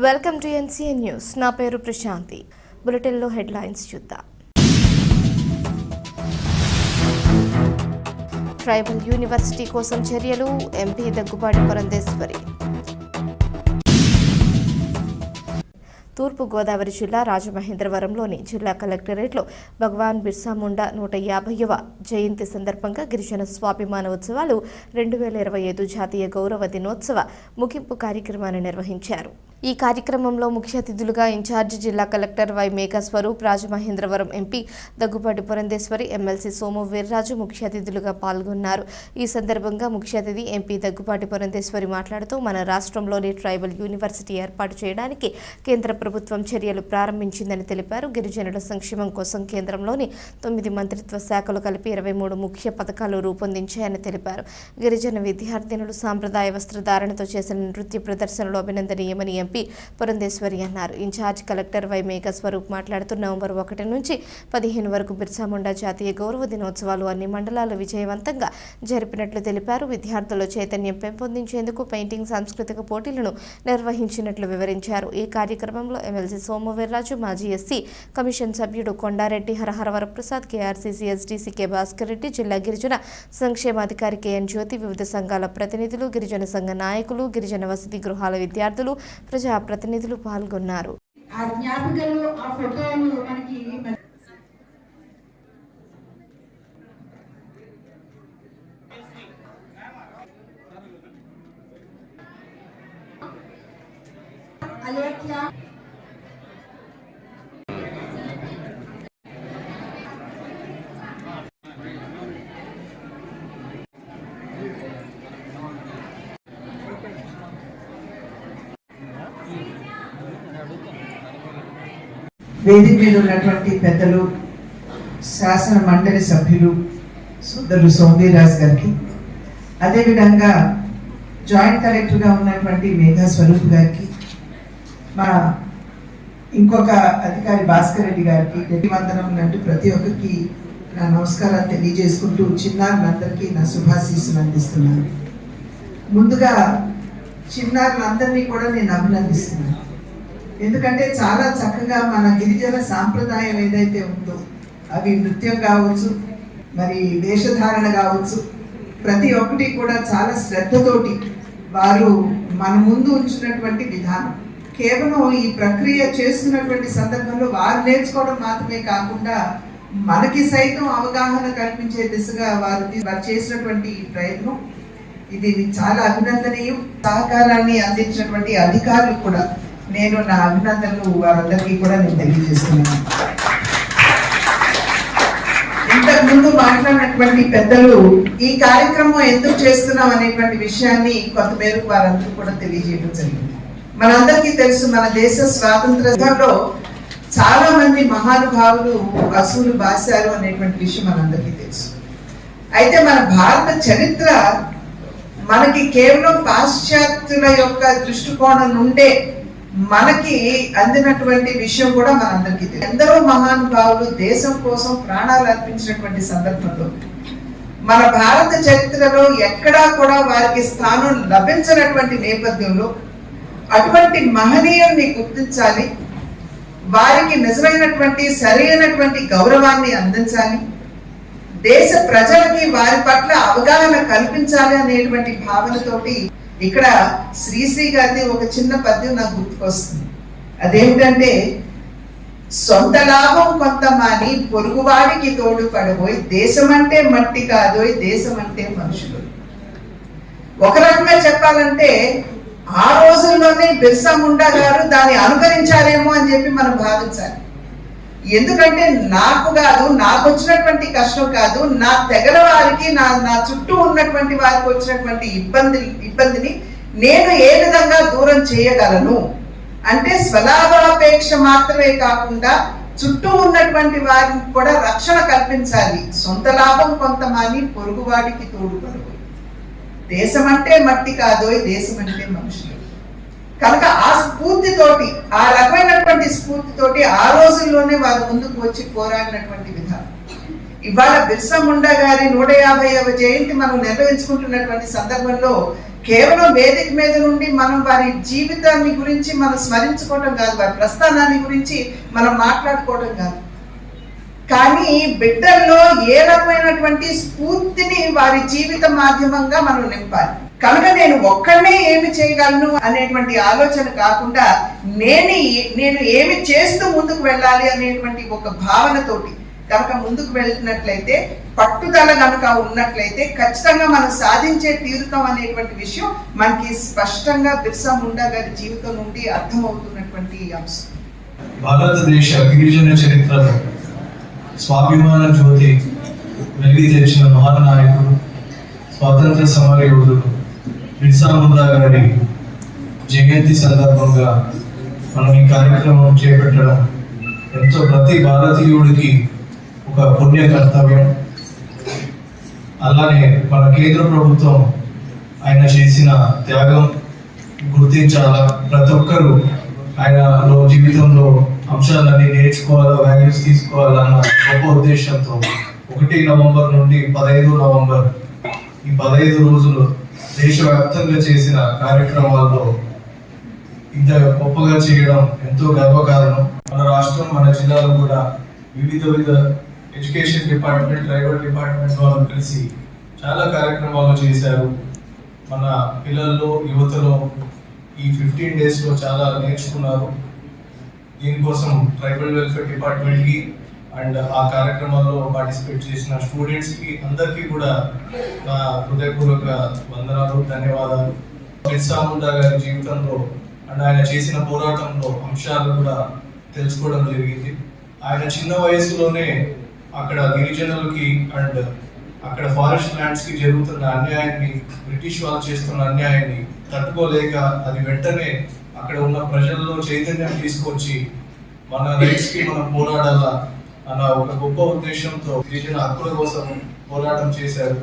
Welcome to NCN news. నా పేరు ప్రశాంతి. బులెటిన్లో హెడ్లైన్స్ చూద్దాం ట్రైబల్ యూనివర్సిటీ కోసం చర్యలు ఎంపీ దగ్గుబాటి పురంధేశ్వరి. తూర్పు గోదావరి జిల్లా రాజమహేంద్రవరంలోని జిల్లా కలెక్టరేట్లో భగవాన్ బిర్సా ముండా నూట యాభైవ జయంతి సందర్భంగా గిరిజన స్వాభిమాన ఉత్సవాలు రెండు వేల ఇరవై ఐదు జాతీయ గౌరవ దినోత్సవ ముగింపు కార్యక్రమాన్ని నిర్వహించారు. ఈ కార్యక్రమంలో ముఖ్య అతిథులుగా ఇన్ఛార్జి జిల్లా collector Y Meghaswarup Rajamahendravaram MP Daggubati Purandeswari MLC Somu Veerraju ముఖ్య అతిథులుగా పాల్గొన్నారు. ఈ సందర్భంగా ముఖ్య అతిథి ఎంపీ దగ్గుపాటి పురంధేశ్వరి మాట్లాడుతూ మన రాష్ట్రంలోని ట్రైబల్ యూనివర్సిటీ ఏర్పాటు చేయడానికి కేంద్ర ప్రభుత్వం చర్యలు ప్రారంభించిందని తెలిపారు. గిరిజనుల సంక్షేమం కోసం కేంద్రంలోని తొమ్మిది మంత్రిత్వ శాఖలు కలిపి ఇరవై మూడు ముఖ్య పథకాలు రూపొందించాయని తెలిపారు. గిరిజన విద్యార్థినులు సాంప్రదాయ వస్త్రధారణతో చేసిన నృత్య ప్రదర్శనలు అభినందనీయమని ఎంపీ పురంధేశ్వరి అన్నారు. ఇన్ఛార్జ్ కలెక్టర్ వై మేఘ స్వరూప్ మాట్లాడుతూ నవంబర్ ఒకటి నుంచి పదిహేను వరకు బిర్సాముండా జాతీయ గౌరవ దినోత్సవాలు అన్ని మండలాలు విజయవంతంగా జరిపినట్లు తెలిపారు. విద్యార్థుల్లో చైతన్యం పెంపొందించేందుకు పెయింటింగ్ సాంస్కృతిక పోటీలను నిర్వహించినట్లు వివరించారు. ఈ కార్యక్రమంలో ఎమ్మెల్సీ సోమవీర్రాజు మాజీ ఎస్సీ కమిషన్ సభ్యుడు Kondareddy Harahara Varaprasad KRCC SDC K Bhaskar Reddy జిల్లా గిరిజన సంక్షేమాధికారి కెఎన్ జ్యోతి వివిధ సంఘాల ప్రతినిధులు గిరిజన సంఘ నాయకులు గిరిజన వసతి గృహాల విద్యార్థులు ప్రజా ప్రతినిధులు పాల్గొన్నారు. ఆ జ్ఞాపికలు ఆ ఫోటోలు మనకి వేదిక మీద ఉన్నటువంటి పెద్దలు శాసన మండలి సభ్యులు సోదరులు సోమవీరాజ్ గారికి. అదేవిధంగా జాయింట్ కలెక్టర్గా ఉన్నటువంటి మేఘా స్వరూప్ గారికి మా ఇంకొక అధికారి భాస్కర్ రెడ్డి గారికి రెడ్డి లాంటి ప్రతి ఒక్కరికి నా నమస్కారాలు తెలియజేసుకుంటూ చిన్నారులందరికీ నా శుభాశీస్సులు అందిస్తున్నాను. ముందుగా చిన్నారులందరినీ కూడా నేను అభినందిస్తున్నాను. ఎందుకంటే చాలా చక్కగా మన గిరిజన సాంప్రదాయం ఏదైతే ఉందో అవి నృత్యం కావచ్చు మరి వేషధారణ కావచ్చు ప్రతి ఒక్కటి కూడా చాలా శ్రద్ధతోటి వారు మన ముందు ఉంచినటువంటి విధానం. కేవలం ఈ ప్రక్రియ చేస్తున్నటువంటి సందర్భంలో వారు నేర్చుకోవడం మాత్రమే కాకుండా మనకి సైతం అవగాహన కల్పించే దిశగా వారు చేసినటువంటి ఈ ప్రయత్నం. ఇది చాలా అభినందనీయం. సహకారాన్ని అందించినటువంటి అధికారులు కూడా నేను నా అభినందనలు వారందరికీ కూడా నేను తెలియజేస్తున్నాను. ఇంతకు ముందు మాట్లాడినటువంటి పెద్దలు ఈ కార్యక్రమం ఎందుకు చేస్తున్నాం అనేటువంటి విషయాన్ని కొంతమేరకు వారందరూ కూడా తెలియజేయడం జరిగింది. మనందరికీ తెలుసు మన దేశ స్వాతంత్రంలో చాలా మంది మహానుభావులు వసూలు బాశారు అనేటువంటి విషయం మనందరికీ తెలుసు. అయితే మన భారత చరిత్ర మనకి కేవలం పాశ్చాత్యుల యొక్క దృష్టికోణం నుండే మనకి అందినటువంటి విషయం కూడా మనందరికీ తెలుసు. ఎందరో మహానుభావులు దేశం కోసం ప్రాణాలు అర్పించినటువంటి సందర్భంలో మన భారత చరిత్రలో ఎక్కడా కూడా వారికి స్థానం లభించినటువంటి నేపథ్యంలో అటువంటి మహనీయుల్ని గుర్తించాలి వారికి నిజమైనటువంటి సరైనటువంటి గౌరవాన్ని అందించాలి దేశ ప్రజలకి వారి పట్ల అవగాహన కల్పించాలి అనేటువంటి భావనతోటి ఇక్కడ శ్రీశ్రీ గారిది ఒక చిన్న పద్యం నాకు గుర్తుకొస్తుంది. అదేమిటంటే సొంత లాభం కొంత మాని పొరుగువాడికి తోడు పడబోయి దేశమంటే మట్టి కాదోయ్ అంటే మనుషులు. ఒక రకంగా చెప్పాలంటే ఆ రోజుల్లోనే బిర్సా ముండా గారు దాన్ని అనుకరించారేమో అని చెప్పి మనం భావించాలి. ఎందుకంటే నాకు కాదు నాకు వచ్చినటువంటి కష్టం కాదు నా తెగల వారికి నా నా చుట్టూ ఉన్నటువంటి వారికి వచ్చినటువంటి ఇబ్బంది ఇబ్బందిని నేను ఏ విధంగా దూరం చేయగలను? అంటే స్వలాభాపేక్ష మాత్రమే కాకుండా చుట్టూ ఉన్నటువంటి వారికి కూడా రక్షణ కల్పించాలి. సొంత లాభం కొంతమాని పొరుగువాడికి తోడుపడు దేశం అంటే మట్టి కాదోయ్ దేశం అంటే మనుషులు. కనుక ఆ స్ఫూర్తితోటి ఆ రకమైనటువంటి స్ఫూర్తితోటి ఆ రోజుల్లోనే వారు ముందుకు వచ్చి పోరాడినటువంటి విధానం. ఇవాళ బిర్సా ముండా గారి నూట యాభైవ జయంతి మనం నిర్వహించుకుంటున్నటువంటి సందర్భంలో కేవలం వేదిక మీద నుండి మనం వారి జీవితాన్ని గురించి మనం స్మరించుకోవటం కాదు వారి ప్రస్థానాన్ని గురించి మనం మాట్లాడుకోవటం కాదు. కానీ బిడ్డల్లో ఏ రకమైనటువంటి స్ఫూర్తిని వారి జీవిత మాధ్యమంగా మనం నింపాలి. కనుక నేను ఒక్కడనే ఏమి చేయగలను అనేటువంటి ఆలోచన కాకుండా నేను నేను ఏమి చేస్తూ ముందుకు వెళ్ళాలి అనేటువంటి ఒక భావనతోటి కనుక ముందుకు వెళ్తున్నట్లయితే పట్టుదల కనుక ఉన్నట్లయితే ఖచ్చితంగా మనం సాధించే తీరుతాం అనేటువంటి విషయం మనకి స్పష్టంగా బిర్సా ముండా గారి జీవితం నుండి అర్థమవుతున్నటువంటి అంశం. భారతదేశ గిరిజన చరిత్రలో స్వాభిమాన జ్యోతి వెలిగి తెచ్చిన మహానాయకుడు స్వాతంత్ర సమర యోధుడు బిర్సా ముందా గారి జయంతి సందర్భంగా మనం ఈ కార్యక్రమం చేపట్టడం ఎంతో ప్రతి భారతీయుడికి ఒక పుణ్య కర్తవ్యం. అలానే మన కేంద్ర ప్రభుత్వం ఆయన చేసిన త్యాగం గుర్తించాలా? ప్రతి ఒక్కరూ ఆయనలో జీవితంలో అంశాలన్నీ నేర్చుకోవాలా? వాల్యూస్ తీసుకోవాలన్న గొప్ప ఉద్దేశంతో ఒకటి నవంబర్ నుండి పదహైదు నవంబర్ ఈ పదహైదు రోజులు దేశవ్యాప్తంగా చేసిన కార్యక్రమాల్లో ఇంత గొప్పగా చేయడం ఎంతో గర్వకారణం. మన రాష్ట్రం మన జిల్లాలో కూడా వివిధ వివిధ ఎడ్యుకేషన్ డిపార్ట్మెంట్ ట్రైబల్ డిపార్ట్మెంట్ వాళ్ళు కలిసి చాలా కార్యక్రమాలు చేశారు. మన పిల్లల్లో యువతలో ఈ ఫిఫ్టీన్ డేస్లో చాలా నేర్చుకున్నారు. దీనికోసం ట్రైబల్ వెల్ఫేర్ డిపార్ట్మెంట్కి అండ్ ఆ కార్యక్రమాల్లో పార్టిసిపేట్ చేసిన స్టూడెంట్స్కి అందరికీ కూడా నా హృదయపూర్వక వందనాలు ధన్యవాదాలు. బిర్సా ముండా గారి జీవితంలో అండ్ ఆయన చేసిన పోరాటంలో అంశాలు కూడా తెలుసుకోవడం జరిగింది. ఆయన చిన్న వయసులోనే అక్కడ గిరిజనులకి అండ్ అక్కడ ఫారెస్ట్ ల్యాండ్స్కి జరుగుతున్న అన్యాయాన్ని బ్రిటిష్ వాళ్ళు చేస్తున్న అన్యాయాన్ని తట్టుకోలేక అది వెంటనే అక్కడ ఉన్న ప్రజల్లో చైతన్యం తీసుకొచ్చి మన రైట్స్కి మనం పోరాడాలా అన్న ఒక గొప్ప ఉద్దేశంతో గిరిజన హక్కుల కోసం పోరాటం చేశారు.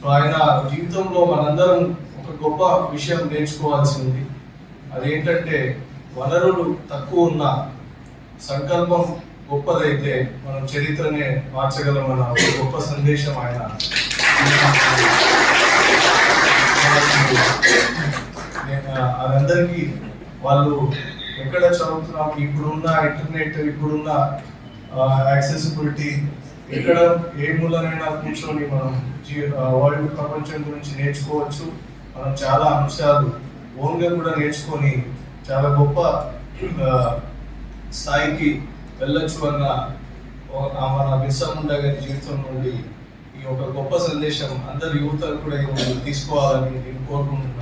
సో ఆయన జీవితంలో మనందరం ఒక గొప్ప విషయం నేర్చుకోవాల్సింది. అదేంటంటే వనరులు తక్కువ ఉన్న సంకల్పం గొప్పదైతే మనం చరిత్రనే మార్చగలమన్న ఒక గొప్ప సందేశం ఆయన అదందరికీ వాళ్ళు ఎక్కడ చదువుతున్నాం ఇప్పుడున్న ఇంటర్నెట్ ఇప్పుడున్న యాక్సెసిబిలిటీ ఎక్కడ ఏ మూలనైనా కూర్చొని మనం వరల్డ్ ప్రపంచం గురించి నేర్చుకోవచ్చు. మనం చాలా అంశాలు ఓన్గా కూడా నేర్చుకొని చాలా గొప్ప స్థాయికి వెళ్ళొచ్చు అన్న మన బిర్సా ముండా గారి జీవితం నుండి ఈ ఒక గొప్ప సందేశం అందరి యువతలు కూడా తీసుకోవాలని నేను కోరుకుంటున్నాను.